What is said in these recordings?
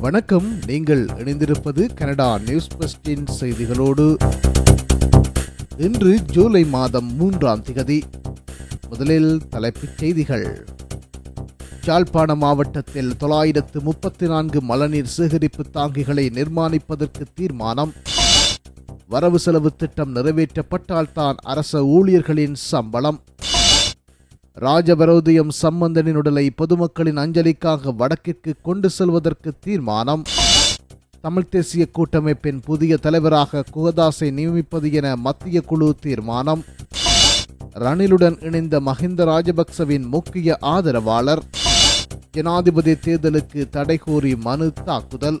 வணக்கம். நீங்கள் இணைந்திருப்பது கனடா நியூஸ் பஸ்டின் செய்திகளோடு. இன்று ஜூலை மாதம் மூன்றாம் திகதி. முதலில் தலைப்புச் செய்திகள். யாழ்ப்பாண மாவட்டத்தில் தொள்ளாயிரத்து முப்பத்தி நான்கு மழைநீர் சேகரிப்பு தாங்கிகளை நிர்மாணிப்பதற்கு தீர்மானம். வரவு செலவு திட்டம் நிறைவேற்றப்பட்டால்தான் அரச ஊழியர்களின் சம்பளம். ராஜபரோதயம் சம்பந்தனின் உடலை பொதுமக்களின் அஞ்சலிக்காக வடக்கிற்கு கொண்டு செல்வதற்கு தீர்மானம். தமிழ்த் தேசிய கூட்டமைப்பின் புதிய தலைவராக குகதாசை நியமிப்பது என மத்திய குழு தீர்மானம். ரணிலுடன் இணைந்த மஹிந்த ராஜபக்சவின் முக்கிய ஆதரவாளர். ஜனாதிபதி தேர்தலுக்கு தடை கோரி மனு தாக்குதல்.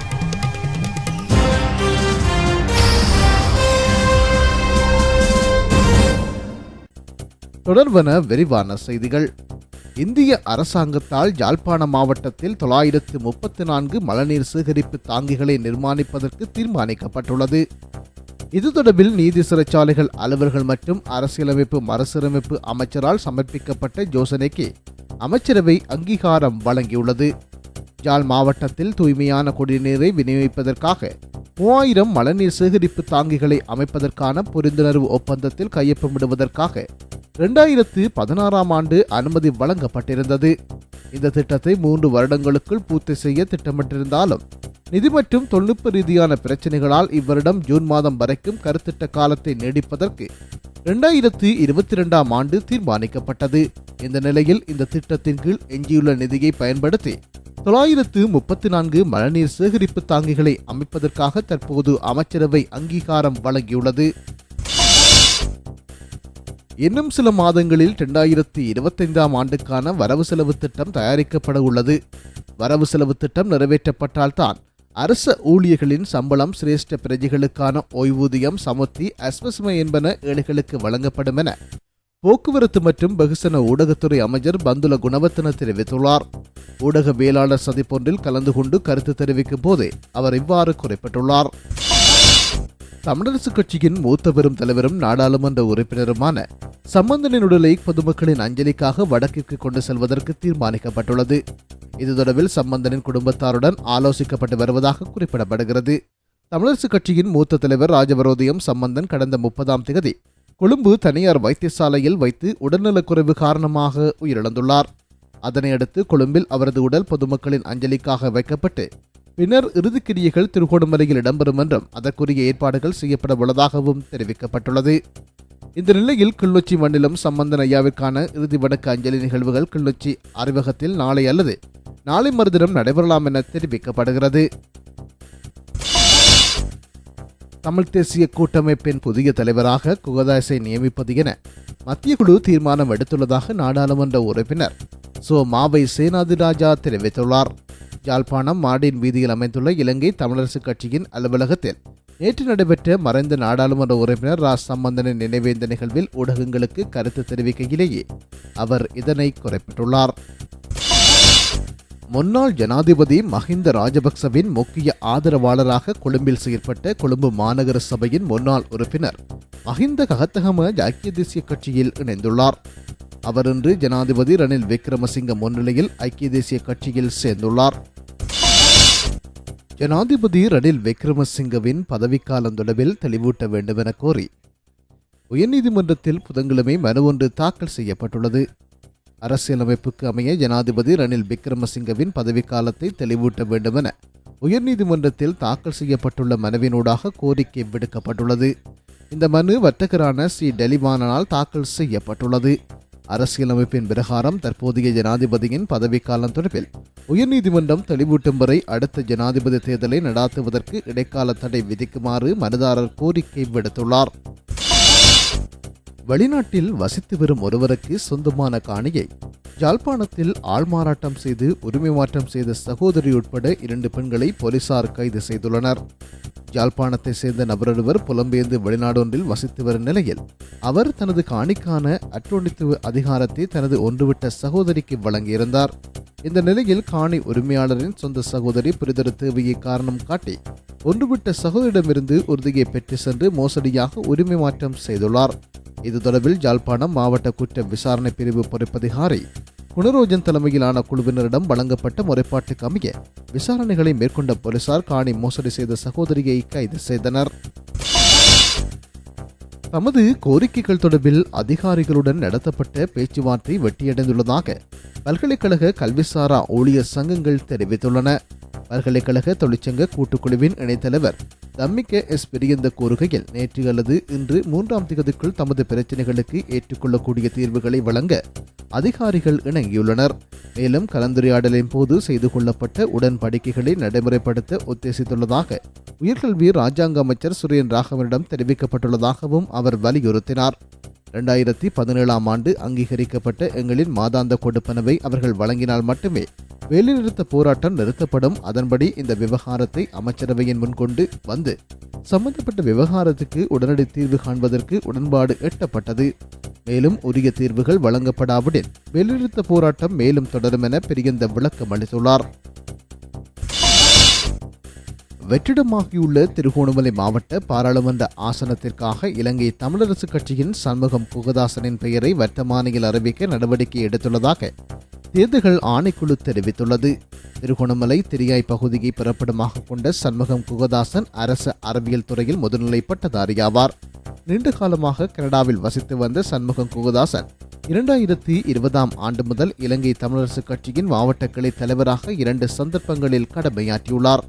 தொடர்வன விரிவான செய்திகள். இந்திய அரசாங்கத்தால் யாழ்ப்பாண மாவட்டத்தில் தொள்ளாயிரத்து முப்பத்தி நான்கு மழைநீர் சேகரிப்பு தாங்கிகளை நிர்மாணிப்பதற்கு தீர்மானிக்கப்பட்டுள்ளது. இது தொடர்பில் நீதி சிறைச்சாலைகள் அலுவலர்கள் மற்றும் அரசியலமைப்பு மறுசீரமைப்பு அமைச்சரால் சமர்ப்பிக்கப்பட்ட யோசனைக்கு அமைச்சரவை அங்கீகாரம் வழங்கியுள்ளது. யாழ் மாவட்டத்தில் தூய்மையான குடிநீரை விநியோகிப்பதற்காக மூவாயிரம் மழைநீர் சேகரிப்பு தாங்கிகளை அமைப்பதற்கான புரிந்துணர்வு ஒப்பந்தத்தில் கையொப்பமிடுவதற்காக இரண்டாயிரத்து பதினாறாம் ஆண்டு அனுமதி வழங்கப்பட்டிருந்தது. இந்த திட்டத்தை மூன்று வருடங்களுக்குள் பூர்த்தி செய்ய திட்டமிட்டிருந்தாலும் நிதி மற்றும் தொழில்நுட்ப ரீதியான பிரச்சனைகளால் இவ்வருடம் ஜூன் மாதம் வரைக்கும் கருத்திட்ட காலத்தை நீடிப்பதற்கு இரண்டாயிரத்து இருபத்தி இரண்டாம் ஆண்டு தீர்மானிக்கப்பட்டது. இந்த நிலையில் இந்த திட்டத்தின் கீழ் எஞ்சியுள்ள நிதியை பயன்படுத்தி தொள்ளாயிரத்து முப்பத்தி நான்கு மழைநீர் சேகரிப்பு தாங்கிகளை அமைப்பதற்காக தற்போது அமைச்சரவை அங்கீகாரம் வழங்கியுள்ளது. இன்னும் சில மாதங்களில் இரண்டாயிரத்தி இருபத்தைந்தாம் ஆண்டுக்கான வரவு செலவு திட்டம் தயாரிக்கப்பட உள்ளது. வரவு செலவு திட்டம் நிறைவேற்றப்பட்டால்தான் அரச ஊழியர்களின் சம்பளம் சிரேஷ்ட பிரஜைகளுக்கான ஓய்வூதியம் சமத்தி அஸ்வசம என்பன ஏழைகளுக்கு வழங்கப்படும் என போக்குவரத்து மற்றும் வெகுசன ஊடகத்துறை அமைச்சர் பந்துல குணவர்த்தன தெரிவித்துள்ளார். ஊடகவியலாளர் சதிப்பொன்றில் கலந்து கொண்டு கருத்து தெரிவிக்கும் போதே அவர் இவ்வாறு குறிப்பிட்டுள்ளார். தமிழரசுக் கட்சியின் மூத்த பெரும் தலைவரும் நாடாளுமன்ற உறுப்பினருமான சம்பந்தனின் உடலை பொதுமக்களின் அஞ்சலிக்காக வடக்கிற்கு கொண்டு செல்வதற்கு தீர்மானிக்கப்பட்டுள்ளது. இது தொடர்பில் சம்பந்தனின் குடும்பத்தாருடன் ஆலோசிக்கப்பட்டு வருவதாக குறிப்பிடப்படுகிறது. தமிழரசுக் கட்சியின் மூத்த தலைவர் ராஜவரோதயம் சம்பந்தன் கடந்த முப்பதாம் தேதி கொழும்பு தனியார் வைத்தியசாலையில் வைத்து உடல்நலக்குறைவு காரணமாக உயிரிழந்துள்ளார். அதனையடுத்து கொழும்பில் அவரது உடல் பொதுமக்களின் அஞ்சலிக்காக வைக்கப்பட்டு பின்னர் இறுதிக்கிரியைகள் திருகோணமலையில் இடம்பெறும் என்றும் அதற்குரிய ஏற்பாடுகள் செய்யப்பட உள்ளதாகவும் தெரிவிக்கப்பட்டுள்ளது. இந்த நிலையில் கிள்ளொச்சி மண்ணிலும் சம்பந்தன் ஐயாவிற்கான இறுதி வடக்கு அஞ்சலி நிகழ்வுகள் கிள்ளொச்சி அறிவகத்தில் நாளை அல்லது நாளை மறுதினம் நடைபெறலாம் என தெரிவிக்கப்படுகிறது. தமிழ்த் தேசிய கூட்டமைப்பின் புதிய தலைவராக குகதாஸை நியமிப்பது என மத்திய குழு தீர்மானம் எடுத்துள்ளதாக நாடாளுமன்ற உறுப்பினர் சோ மாவை சேனாதிராஜா தெரிவித்துள்ளார். யாழ்ப்பாணம் மாடின் வீதியில் அமைந்துள்ள இலங்கை தமிழரசுக் கட்சியின் அலுவலகத்தில் நேற்று நடைபெற்ற மறைந்த நாடாளுமன்ற உறுப்பினர் ராஜ் சம்பந்தனின் நினைவேந்த நிகழ்வில் ஊடகங்களுக்கு கருத்து தெரிவிக்கையிலேயே அவர் இதனை குறிப்பிட்டுள்ளார். முன்னாள் ஜனாதிபதி மஹிந்த ராஜபக்சவின் முக்கிய ஆதரவாளராக கொழும்பில் செயற்பட்ட கொழும்பு மாநகர சபையின் முன்னாள் உறுப்பினர் மஹிந்த ககத்தகம ஐக்கிய தேசிய கட்சியில் இணைந்துள்ளார். அவர் இன்று ஜனாதிபதி ரணில் விக்ரமசிங்க முன்னிலையில் ஐக்கிய தேசிய கட்சியில் சேர்ந்துள்ளார். ஜனாதிபதி ரணில் விக்ரமசிங்கவின் பதவிக்காலம் தொடர்பில் தெளிவூட்ட வேண்டும் என கோரி உயர்நீதிமன்றத்தில் புதன்கிழமை மனு ஒன்று தாக்கல் செய்யப்பட்டுள்ளது. அரசியலமைப்புக்கு அமைய ஜனாதிபதி ரணில் விக்ரமசிங்கவின் பதவிக்காலத்தை தெளிவூட்ட வேண்டும் என உயர்நீதிமன்றத்தில் தாக்கல் செய்யப்பட்டுள்ள மனுவினூடாக கோரிக்கை விடுக்கப்பட்டுள்ளது. இந்த மனு வர்த்தகரான சி டெலிவானால் தாக்கல் செய்யப்பட்டுள்ளது. அரசியலமைப்பின் பிரகாரம் தற்போதைய ஜனாதிபதியின் பதவிக்காலம் தொடர்பில் உயர்நீதிமன்றம் தெளிவூட்டும் வரை அடுத்த ஜனாதிபதி தேர்தலை நடாத்துவதற்கு இடைக்கால தடை விதிக்குமாறு மனுதாரர் கோரிக்கை விடுத்துள்ளார். வெளிநாட்டில் வசித்து வரும் ஒருவருக்கு சொந்தமான காணியை யாழ்ப்பாணத்தில் ஆள்மாறாட்டம் செய்து உரிமை மாற்றம் செய்த சகோதரி உட்பட இரண்டு பெண்களை போலீசார் கைது செய்துள்ளனர். யாழ்ப்பாணத்தை சேர்ந்த நபரொருவர் புலம்பெயர்ந்து வெளிநாடொன்றில் வசித்து வரும் நிலையில் அவர் தனது காணிக்கான அட்டோணித்துவ அதிகாரத்தை தனது ஒன்றுவிட்ட சகோதரிக்கு வழங்கியிருந்தார். இந்த நிலையில் காணி உரிமையாளரின் சொந்த சகோதரி புரிதொரு தேவையை காரணம் காட்டி ஒன்றுவிட்ட சகோதரிடமிருந்து உறுதியை பெற்று சென்று மோசடியாக உரிமை மாற்றம் செய்துள்ளார். இது தொடர்பில் யாழ்ப்பாணம் மாவட்ட குற்ற விசாரணை பிரிவு பொறுப்பதிகாரி குணரோஜன் தலைமையிலான குழுவினரிடம் வழங்கப்பட்ட முறைப்பாட்டுக்கு அமைய விசாரணைகளை மேற்கொண்ட போலீசார் காணி மோசடி செய்த சகோதரியை கைது செய்தனர். தமது கோரிக்கைகள் தொடர்பில் அதிகாரிகளுடன் நடத்தப்பட்ட பேச்சுவார்த்தை வெட்டியடைந்துள்ளதாக பல்கலைக்கழக கல்விசாரா ஊழியர் சங்கங்கள் தெரிவித்துள்ளன. பல்கலைக்கழக தொழிற்சங்க கூட்டுக்குழுவின் இணைத்தலைவர் தம்மிக்க எஸ். பெரியந்த கூறுகையில் நேற்று அல்லது இன்று மூன்றாம் திகதிக்குள் தமது பிரச்சினைகளுக்கு ஏற்றுக்கொள்ளக்கூடிய தீர்வுகளை வழங்க அதிகாரிகள் இணங்கியுள்ளனர். மேலும் கலந்துரையாடலின் போது செய்து கொள்ளப்பட்ட உடன்படிக்கைகளை நடைமுறைப்படுத்த உத்தேசித்துள்ளதாக உயர்கல்வி ராஜாங்க அமைச்சர் சுரேன் ராகவனிடம் தெரிவிக்கப்பட்டுள்ளதாகவும் அவர் வலியுறுத்தினார். இரண்டாயிரத்தி பதினேழாம் ஆண்டு அங்கீகரிக்கப்பட்ட எங்களின் மாதாந்த கொடுப்பனவை அவர்கள் வழங்கினால் மட்டுமே வேலைநிறுத்த போராட்டம் நிறுத்தப்படும். அதன்படி இந்த விவகாரத்தை அமைச்சரவையின் முன்கொண்டு வந்து சம்பந்தப்பட்ட விவகாரத்துக்கு உடனடி தீர்வு காண்பதற்கு உடன்பாடு எட்டப்பட்டது. மேலும் உரிய தீர்வுகள் வழங்கப்படாவிடில் வேலைநிறுத்த போராட்டம் மேலும் தொடரும் என பெரியந்த விளக்கம் அளித்துள்ளார் வெற்றிடமாகியுள்ள திருகோணமலை மாவட்ட பாராளுமன்ற ஆசனத்திற்காக இலங்கை தமிழரசு கட்சியின் சண்முகம் குகதாசனின் பெயரை வர்த்தமானியில் அறிவிக்க நடவடிக்கை எடுத்துள்ளதாக தேர்தல்கள் ஆணைக்குழு தெரிவித்துள்ளது. திருகோணமலை திரியாய் பகுதியை பிறப்பிடமாக கொண்ட சண்முகம் குகதாசன் அரசு அறிவியல் துறையில் முதுநிலை பட்டதாரியாவார். நீண்ட காலமாக கனடாவில் வசித்து வந்த சண்முகம் குகதாசன் இரண்டாயிரத்தி இருபதாம் ஆண்டு முதல் இலங்கை தமிழரசு கட்சியின் மாவட்ட கிளை தலைவராக இரண்டு சந்தர்ப்பங்களில் கடமையாற்றியுள்ளார்.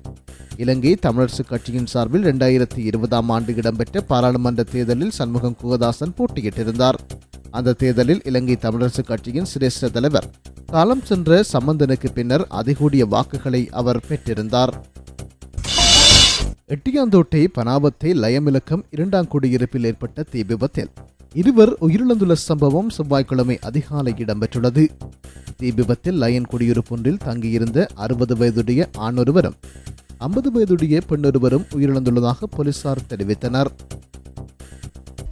இலங்கை தமிழரசு கட்சியின் சார்பில் இரண்டாயிரத்தி இருபதாம் ஆண்டு இடம்பெற்ற பாராளுமன்ற தேர்தலில் சண்முகம் குகதாசன் போட்டியிட்டிருந்தார். அந்த தேர்தலில் இலங்கை தமிழரசு கட்சியின் சிரேஷ்ட தலைவர் காலம் சென்ற சம்பந்தனுக்கு பின்னர் அதிகூடிய வாக்குகளை அவர் பெற்றிருந்தார். எட்டியாந்தோட்டை பனாபத்தை லயமிலக்கம் இரண்டாம் குடியிருப்பில் ஏற்பட்ட தீ விபத்தில் இருவர் உயிரிழந்துள்ள சம்பவம் செவ்வாய்க்கிழமை அதிகாலை இடம்பெற்றுள்ளது. தீ விபத்தில் லயன் குடியிருப்பொன்றில் தங்கியிருந்த அறுபது வயதுடைய ஆணொருவரும் ஐம்பது வயதுடைய பெண்ணொருவரும் உயிரிழந்துள்ளதாக போலீசார் தெரிவித்தனர்.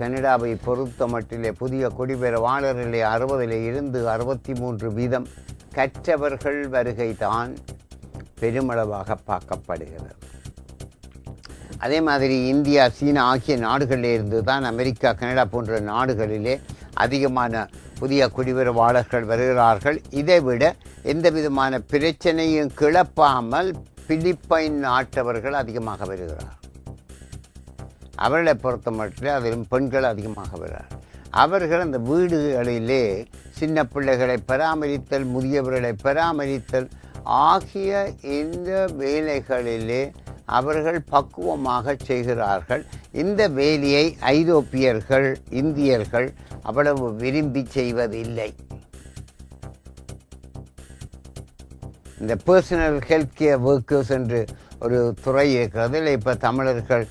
கனடாவை பொறுத்த மட்டிலே புதிய குடிபெறவாளரிலே அறுபதிலே இருந்து அறுபத்தி மூன்று வீதம் கற்றவர்கள் வருகை தான் பெருமளவாக பார்க்கப்படுகிறது. அதே மாதிரி இந்தியா சீனா ஆகிய நாடுகளிலிருந்து தான் அமெரிக்கா கனடா போன்ற நாடுகளிலே அதிகமான புதிய குடிபெறவாளர்கள் வருகிறார்கள். இதை விட எந்த விதமான பிரச்சனையும் கிளப்பாமல் பிலிப்பைன் நாட்டவர்கள் அதிகமாக வருகிறார்கள். அவர்களை பொறுத்த மட்டும் அதிலும் பெண்கள் அதிகமாக வருகிறார் அவர்கள் அந்த வீடுகளிலே சின்ன பிள்ளைகளை பராமரித்தல் முதியவர்களை பராமரித்தல் ஆகிய இந்த வேலைகளிலே அவர்கள் பக்குவமாக செய்கிறார்கள். இந்த வேலையை ஐரோப்பியர்கள் இந்தியர்கள் அவ்வளவு விரும்பி செய்வதில்லை. இந்த பர்சனல் ஹெல்த் கேர் ஒர்க்கர்ஸ் என்று ஒரு துறை இருக்கிறது. இல்லை இப்போ தமிழர்கள்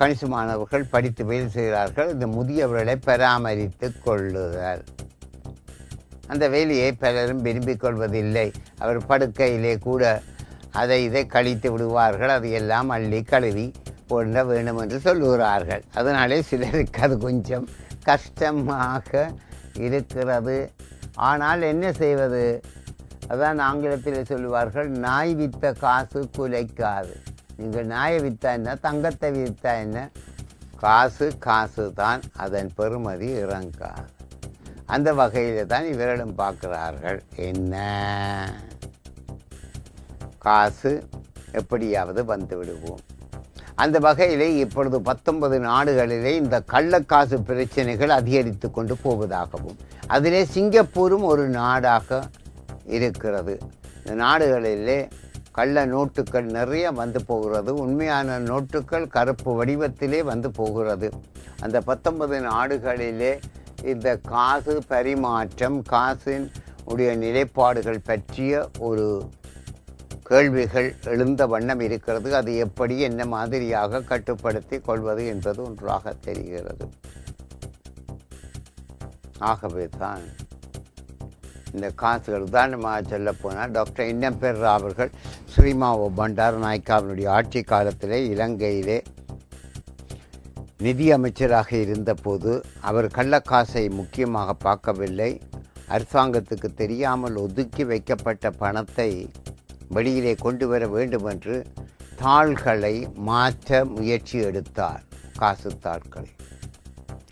கணிசமானவர்கள் படித்து வேலை செய்கிறார்கள். இந்த முதியவர்களை பராமரித்து கொள்ளுதல். அந்த வேலையை பலரும் விரும்பிக் கொள்வதில்லை. அவர் படுக்கையிலே கூட அதை இதை கழித்து விடுவார்கள். அதையெல்லாம் அள்ளி கழுவி போன்ற வேண்டும் என்று சொல்லுகிறார்கள். அதனாலே சிலருக்கு அது கொஞ்சம் கஷ்டமாக இருக்கிறது. ஆனால் என்ன செய்வது? அதான் ஆங்கிலத்தில் சொல்லுவார்கள் நாய் வித்த காசு குலைக்காது. நீங்கள் நாயை விற்றா என்ன தங்கத்தை விற்றா என்ன? காசு காசு தான் அதன் பெருமதி இறங்காது. அந்த வகையில் தான் இவரிடம் பார்க்கிறார்கள் என்ன? காசு எப்படியாவது வந்து விடுவோம். அந்த வகையிலே இப்பொழுது பத்தொன்பது நாடுகளிலே இந்த கள்ளக்காசு பிரச்சனைகள் அதிகரித்து கொண்டு போவதாகவும் அதிலே சிங்கப்பூரும் ஒரு நாடாக இருக்கிறது. இந்த நாடுகளிலே கள்ள நோட்டுகள் நிறைய வந்து போகிறது. உண்மையான நோட்டுகள் கருப்பு வடிவத்திலே வந்து போகிறது. அந்த பத்தொன்பது நாடுகளிலே இந்த காசு பரிமாற்றம் காசின் உடைய நிலைப்பாடுகள் பற்றிய ஒரு கேள்விகள் எழுந்த வண்ணம் இருக்கிறது. அது எப்படி என்ன மாதிரியாக கட்டுப்படுத்தி கொள்வது என்பது ஒன்றாக தெரிகிறது. ஆகவே தான் இந்த காசுகள். உதாரணமாக சொல்ல போனால் டாக்டர் இன்னம்பெர்ரா அவர்கள் ஸ்ரீமாவோ பண்டார் நாயக்காவினுடைய ஆட்சி காலத்திலே இலங்கையிலே நிதி அமைச்சராக இருந்தபோது அவர் கள்ளக்காசை முக்கியமாக பார்க்கவில்லை. அரசாங்கத்துக்கு தெரியாமல் ஒதுக்கி வைக்கப்பட்ட பணத்தை வெளியிலே கொண்டு வர வேண்டும் என்று தாள்களை மாற்ற முயற்சி எடுத்தார் காசு தாள்களை.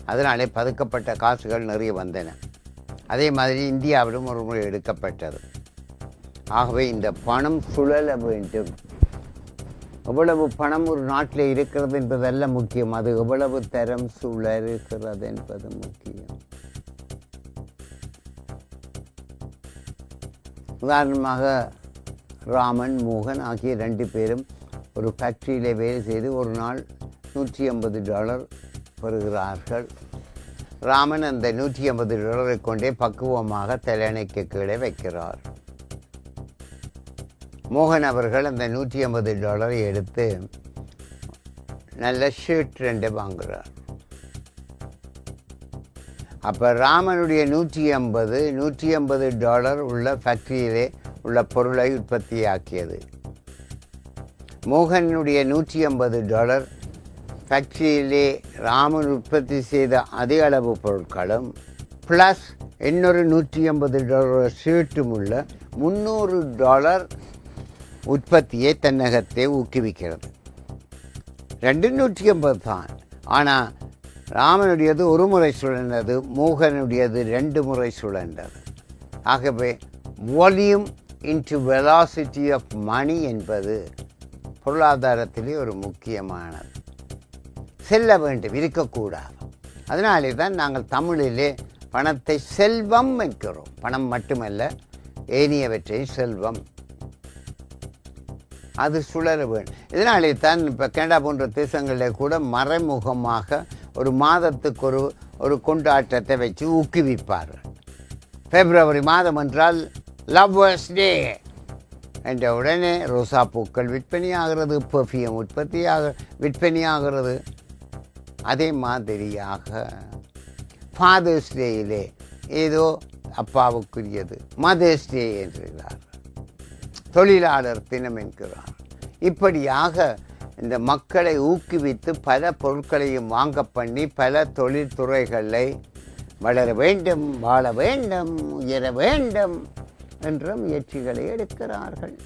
அதனாலே பதுக்கப்பட்ட காசுகள் நிறைய வந்தன. அதே மாதிரி இந்தியாவிலும் ஒரு முறை எடுக்கப்பட்டது. ஆகவே இந்த பணம் சுழல வேண்டும் எவ்வளவு பணம் ஒரு நாட்டில் இருக்கிறது என்பதல்ல முக்கியம் அது எவ்வளவு தரம் சுழறுகிறது என்பது முக்கியம். உதாரணமாக ராமன் மோகன் ஆகிய ரெண்டு பேரும் ஒரு ஃபேக்ட்ரியில் வேலை செய்து ஒரு நாள் நூற்றி ஐம்பது டாலர் பெறுகிறார்கள். ராமன் அந்த நூற்றி ஐம்பது டாலரை கொண்டே பக்குவமாக தலையணைக்கு கீழே வைக்கிறார். மோகன் அவர்கள் அந்த நூற்றி ஐம்பது டாலரை எடுத்து நல்ல ஷர்ட் ரெண்டு வாங்குகிறார் அப்போ ராமனுடைய நூற்றி ஐம்பது நூற்றி ஐம்பது டாலர் உள்ள ஃபேக்ட்ரியிலே உள்ள பொருளை உற்பத்தியாக்கியது. மோகனுடைய நூற்றி ஐம்பது டாலர் ஃபேக்ட்ரியிலே ராமன் உற்பத்தி செய்த அதே அளவு பொருட்களும் ப்ளஸ் இன்னொரு நூற்றி ஐம்பது டாலர் ஷர்ட்டும் உள்ள முந்நூறு டாலர் உற்பத்தியை தன்னகத்தை ஊக்குவிக்கிறது. ரெண்டு நூற்றி ஐம்பது தான். ஆனால் ராமனுடையது ஒரு முறை சுழன்றது மோகனுடையது ரெண்டு முறை சுழன்றது. ஆகவே volume into velocity of money என்பது பொருளாதாரத்திலே ஒரு முக்கியமானது. செல்ல வேண்டும் இருக்கக்கூடாது. அதனாலே தான் நாங்கள் தமிழிலே பணத்தை செல்வம் என்கிறோம். பணம் மட்டுமல்ல ஏனியவற்றை செல்வம் அது சுழல வேண்டும் இதனாலே தான் இப்போ கனடா போன்ற தேசங்களில் கூட மறைமுகமாக ஒரு மாதத்துக்கு ஒரு ஒரு கொண்டாட்டத்தை வச்சு ஊக்குவிப்பார்கள் பிப்ரவரி மாதம் என்றால் லவ்வர்ஸ் டே என்ற உடனே ரோசா பூக்கள் விற்பனையாகிறது பெர்ஃப்யூம் உற்பத்தியாக விற்பனையாகிறது. அதே மாதிரியாக ஃபாதர்ஸ் டேயிலே ஏதோ அப்பாவுக்குரியது மதர்ஸ் டே என்றார். தொழிலாளர் தினம் என்கிறார். இப்படியாக இந்த மக்களை ஊக்குவித்து பல பொருட்களையும் வாங்க பண்ணி பல தொழில்துறைகளை வளர வேண்டும் வாழ வேண்டும் உயர வேண்டும் என்ற முயற்சிகளை எடுக்கிறார்கள்.